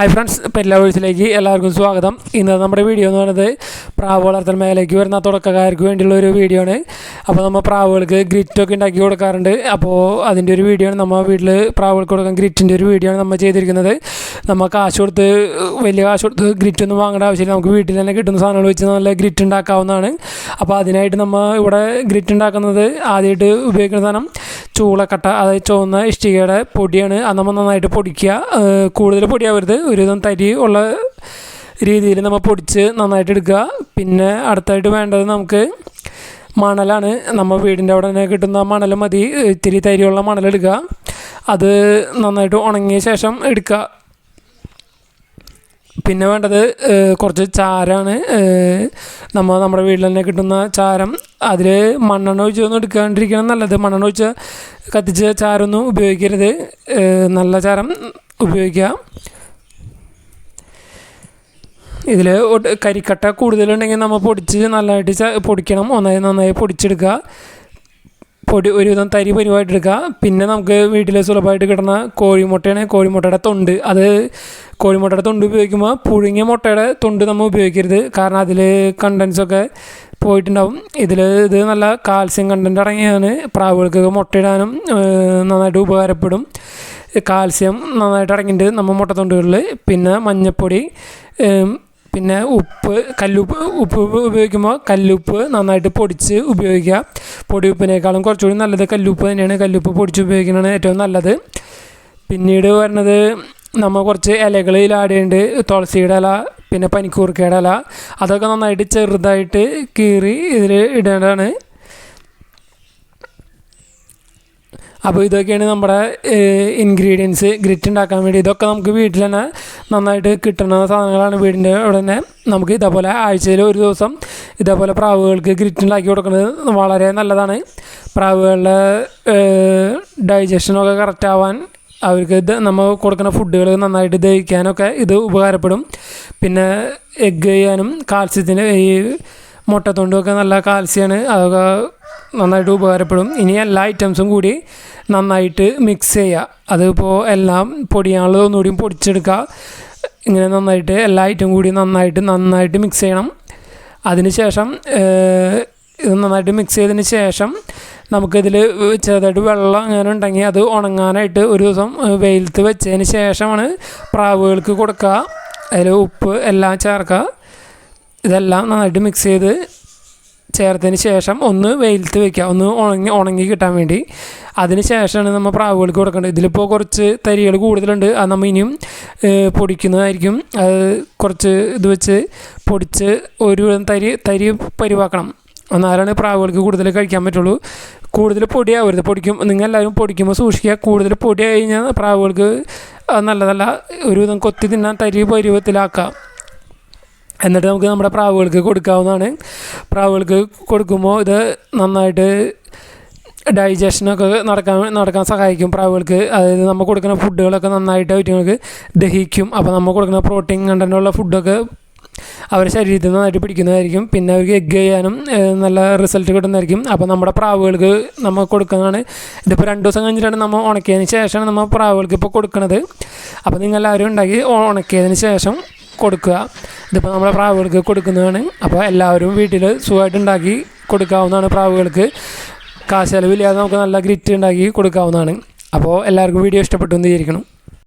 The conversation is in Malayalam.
ഹായ് ഫ്രണ്ട്സ് പെല്ല വേഴ്സിലേക്ക് എല്ലാവർക്കും സ്വാഗതം. ഇന്ന് നമ്മുടെ വീഡിയോ എന്ന് പറയുന്നത് പ്രാവ് വളർത്തൽ മേഖലയ്ക്ക് വരുന്ന തുടക്കക്കാർക്ക് വേണ്ടിയുള്ള ഒരു വീഡിയോ ആണ്. അപ്പോൾ നമ്മൾ പ്രാവുകൾക്ക് ഗ്രിറ്റൊക്കെ ഉണ്ടാക്കി കൊടുക്കാറുണ്ട്. അപ്പോൾ അതിന്റെ ഒരു വീഡിയോ ആണ് നമ്മൾ വീട്ടിൽ പ്രാവുകൾക്ക് കൊടുക്കാൻ ഗ്രിറ്റിന്റെ ഒരു വീഡിയോ ആണ് നമ്മൾ ചെയ്തിരിക്കുന്നത്. നമ്മൾ കാശ് കൊടുത്ത് വലിയ കാശ് കൊടുത്ത് ഗ്രിറ്റ് ഒന്നും വാങ്ങേണ്ട ആവശ്യമില്ല. നമുക്ക് വീട്ടിൽ തന്നെ കിട്ടുന്ന സാധനങ്ങൾ വെച്ച് നല്ല ഗ്രിറ്റ് ഉണ്ടാക്കാവുന്നതാണ്. അപ്പോൾ അതിനായിട്ട് നമ്മൾ ഇവിടെ ഗ്രിറ്റ് ഉണ്ടാക്കുന്നത് ആദ്യമായിട്ട് ഉപയോഗിക്കുന്ന സാധനം ചൂളക്കട്ട അതായത് ചുവന്ന ഇഷ്ടികയുടെ പൊടിയാണ്. അത് നമ്മൾ നന്നായിട്ട് പൊടിക്കുക. കൂടുതൽ പൊടിയാവരുത്. ഒരുവിധം തരി ഉള്ള രീതിയിൽ നമ്മൾ പൊടിച്ച് നന്നായിട്ട് എടുക്കുക. പിന്നെ അടുത്തായിട്ട് വേണ്ടത് നമുക്ക് മണലാണ്. നമ്മൾ വീടിന്റെ അവിടെ തന്നെ കിട്ടുന്ന മണൽ മതി. ഇത്തിരി തരിയുള്ള മണലെടുക്കുക. അത് നന്നായിട്ട് ഉണങ്ങിയ ശേഷം എടുക്കുക. പിന്നെ വേണ്ടത് കുറച്ച് ചാരമാണ് നമ്മൾ നമ്മുടെ വീട്ടിൽ തന്നെ കിട്ടുന്ന ചാരം. അതിൽ മണ്ണെണ്ണ ഒഴിച്ചൊന്നും എടുക്കാണ്ടിരിക്കണം. നല്ലത് മണ്ണെണ്ണ ഒഴിച്ച് കത്തിച്ച ചാരമൊന്നും ഉപയോഗിക്കരുത്. നല്ല ചാരം ഉപയോഗിക്കുക. ഇതിൽ കരിക്കട്ട കൂടുതലുണ്ടെങ്കിൽ നമ്മൾ പൊടിച്ച് നല്ലതായിട്ട് പൊടിക്കണം. ഒന്നായി നന്നായി പൊടിച്ചെടുക്കുക. പൊടി ഒരുവിധം തരി പരിവായിട്ട് എടുക്കുക. പിന്നെ നമുക്ക് വീട്ടിൽ സുലഭമായിട്ട് കിട്ടുന്ന കോഴിമുട്ടയാണ് കോഴിമുട്ടയുടെ തൊണ്ട്. അത് കോഴിമുട്ടയുടെ തൊണ്ട് ഉപയോഗിക്കുമ്പോൾ പുഴുങ്ങിയ മുട്ടയുടെ തൊണ്ട് നമ്മൾ ഉപയോഗിക്കരുത്. കാരണം അതിൽ കണ്ടൻസൊക്കെ പോയിട്ടുണ്ടാവും. ഇതിൽ ഇത് നല്ല കാൽസ്യം കണ്ടന്റ് അടങ്ങിയാണ് പ്രാവുകൾക്കൊക്കെ മുട്ടയിടാനും നന്നായിട്ട് ഉപകാരപ്പെടും. കാൽസ്യം നന്നായിട്ട് അടങ്ങിയിട്ടുണ്ട് നമ്മൾ മുട്ടത്തൊണ്ടുകളിൽ പിന്നെ മഞ്ഞൾപ്പൊടി പിന്നെ ഉപ്പ് കല്ലുപ്പ് ഉപ്പ് ഉപയോഗിക്കുമ്പോൾ കല്ലുപ്പ് നന്നായിട്ട് പൊടിച്ച് ഉപയോഗിക്കുക. പൊടി ഉപ്പിനേക്കാളും കുറച്ചുകൂടി നല്ലത് കല്ലുപ്പ് തന്നെയാണ്. കല്ലുപ്പ് പൊടിച്ച് ഉപയോഗിക്കുന്നതാണ് ഏറ്റവും നല്ലത്. പിന്നീട് വരുന്നത് നമ്മൾ കുറച്ച് ഇലകൾ ആഡ് തുളസിയുടെ ഇല പിന്നെ പനിക്കൂർക്കയുടെ ഇല. അതൊക്കെ നന്നായിട്ട് ചെറുതായിട്ട് കീറി ഇതിൽ ഇടേണ്ടതാണ്. അപ്പോൾ ഇതൊക്കെയാണ് നമ്മുടെ ഇൻഗ്രീഡിയൻസ് ഗ്രിറ്റ് ഉണ്ടാക്കാൻ വേണ്ടി. ഇതൊക്കെ നമുക്ക് വീട്ടിൽ തന്നെ നന്നായിട്ട് കിട്ടുന്ന സാധനങ്ങളാണ് വീടിന്റെ അവിടെ തന്നെ. നമുക്ക് ഇതേപോലെ ആഴ്ചയിൽ ഒരു ദിവസം ഇതേപോലെ പ്രാവുകൾക്ക് ഗ്രിറ്റ് ഉണ്ടാക്കി കൊടുക്കുന്നത് വളരെ നല്ലതാണ്. പ്രാവുകളുടെ ഡൈജഷനൊക്കെ കറക്റ്റ് ആവാൻ അവർക്ക് ഇത് നമ്മൾ കൊടുക്കുന്ന ഫുഡുകൾ നന്നായിട്ട് ദഹിക്കാനൊക്കെ ഇത് ഉപകാരപ്പെടും. പിന്നെ എഗ്ഗ് ചെയ്യാനും കാൽസ്യത്തിന് ഈ മുട്ടത്തൊണ്ടുമൊക്കെ നല്ല കാൽസ്യമാണ് അതൊക്കെ നന്നായിട്ട് ഉപകാരപ്പെടും. ഇനി എല്ലാ ഐറ്റംസും കൂടി നന്നായിട്ട് മിക്സ് ചെയ്യുക അതിപ്പോൾ എല്ലാം പൊടിയാണല്ലോ ഒന്നുകൂടി പൊടിച്ചെടുക്കുക ഇങ്ങനെ നന്നായിട്ട് എല്ലാ ഐറ്റം കൂടി നന്നായിട്ട് നന്നായിട്ട് മിക്സ് ചെയ്യണം. അതിനുശേഷം ശേഷം ഇത് നന്നായിട്ട് മിക്സ് ചെയ്തതിന് ശേഷം നമുക്കിതിൽ ചെറുതായിട്ട് വെള്ളം അങ്ങനെ ഉണ്ടെങ്കിൽ അത് ഉണങ്ങാനായിട്ട് ഒരു ദിവസം വെയിലത്ത് വെച്ചതിന് ശേഷമാണ് പ്രാവുകൾക്ക് കൊടുക്കുക അതിൽ ഉപ്പ് എല്ലാം ചേർക്കുക ഇതെല്ലാം നന്നായിട്ട് മിക്സ് ചെയ്ത് ചേർത്തതിന് ശേഷം ഒന്ന് വെയിലത്ത് വെക്കുക. ഒന്ന് ഉണങ്ങി ഉണങ്ങി കിട്ടാൻ വേണ്ടി. അതിന് ശേഷമാണ് നമ്മൾ പ്രാവുകൾക്ക് കൊടുക്കേണ്ടത്. ഇതിലിപ്പോൾ കുറച്ച് തരികൾ കൂടുതലുണ്ട്. അത് നമ്മൾ ഇനിയും പൊടിക്കുന്നതായിരിക്കും. അത് കുറച്ച് ഇത് വെച്ച് പൊടിച്ച് ഒരു തരി തരി പരിവാക്കണം. എന്നാലാണ് പ്രാവുകൾക്ക് കൂടുതൽ കഴിക്കാൻ പറ്റുള്ളൂ. കൂടുതൽ പൊടിയാവരുത്. പൊടിക്കും നിങ്ങൾ എല്ലാവരും പൊടിക്കുമ്പോൾ സൂക്ഷിക്കുക. കൂടുതൽ പൊടിയായി കഴിഞ്ഞാൽ പ്രാവുകൾക്ക് നല്ലതല്ല. ഒരുവിധം കൊത്തി തിന്നാൻ തരി പരുവത്തിലാക്കുക. എന്നിട്ട് നമുക്ക് നമ്മുടെ പ്രാവുകൾക്ക് കൊടുക്കാവുന്നതാണ്. പ്രാവുകൾക്ക് കൊടുക്കുമ്പോൾ ഇത് നന്നായിട്ട് ഡൈജഷനൊക്കെ നടക്കാൻ നടക്കാൻ സഹായിക്കും പ്രാവുകൾക്ക്. അതായത് നമ്മൾ കൊടുക്കുന്ന ഫുഡുകളൊക്കെ നന്നായിട്ട് അവറ്റുങ്ങൾക്ക് ദഹിക്കും. അപ്പോൾ നമ്മൾ കൊടുക്കുന്ന പ്രോട്ടീൻ കണ്ടന്റുള്ള ഫുഡൊക്കെ അവരുടെ ശരീരത്തിൽ നന്നായിട്ട് പിടിക്കുന്നതായിരിക്കും. പിന്നെ അവർക്ക് എഗ് ചെയ്യാനും നല്ല റിസൾട്ട് കിട്ടുന്നതായിരിക്കും. അപ്പോൾ നമ്മുടെ പ്രാവുകൾക്ക് നമ്മൾ കൊടുക്കുന്നതാണ്. ഇതിപ്പോൾ രണ്ട് ദിവസം കഴിഞ്ഞിട്ടാണ് നമ്മൾ ഉണക്കിയതിന് ശേഷമാണ് നമ്മൾ പ്രാവുകൾക്ക് ഇപ്പോൾ കൊടുക്കുന്നത്. അപ്പോൾ നിങ്ങളെല്ലാവരും ഉണ്ടാക്കി ഉണക്കിയതിന് ശേഷം കൊടുക്കുക. ഇതിപ്പോൾ നമ്മുടെ പ്രാവുകൾക്ക് കൊടുക്കുന്നതാണ്. അപ്പോൾ എല്ലാവരും വീട്ടിൽ സുഖമായിട്ട് ഉണ്ടാക്കി കൊടുക്കാവുന്നതാണ് പ്രാവുകൾക്ക്. കാശ് നമുക്ക് നല്ല ഗ്രിറ്റ് ഉണ്ടാക്കി കൊടുക്കാവുന്നതാണ്. അപ്പോൾ എല്ലാവർക്കും വീഡിയോ ഇഷ്ടപ്പെട്ടു എന്ന് വിചാരിക്കണം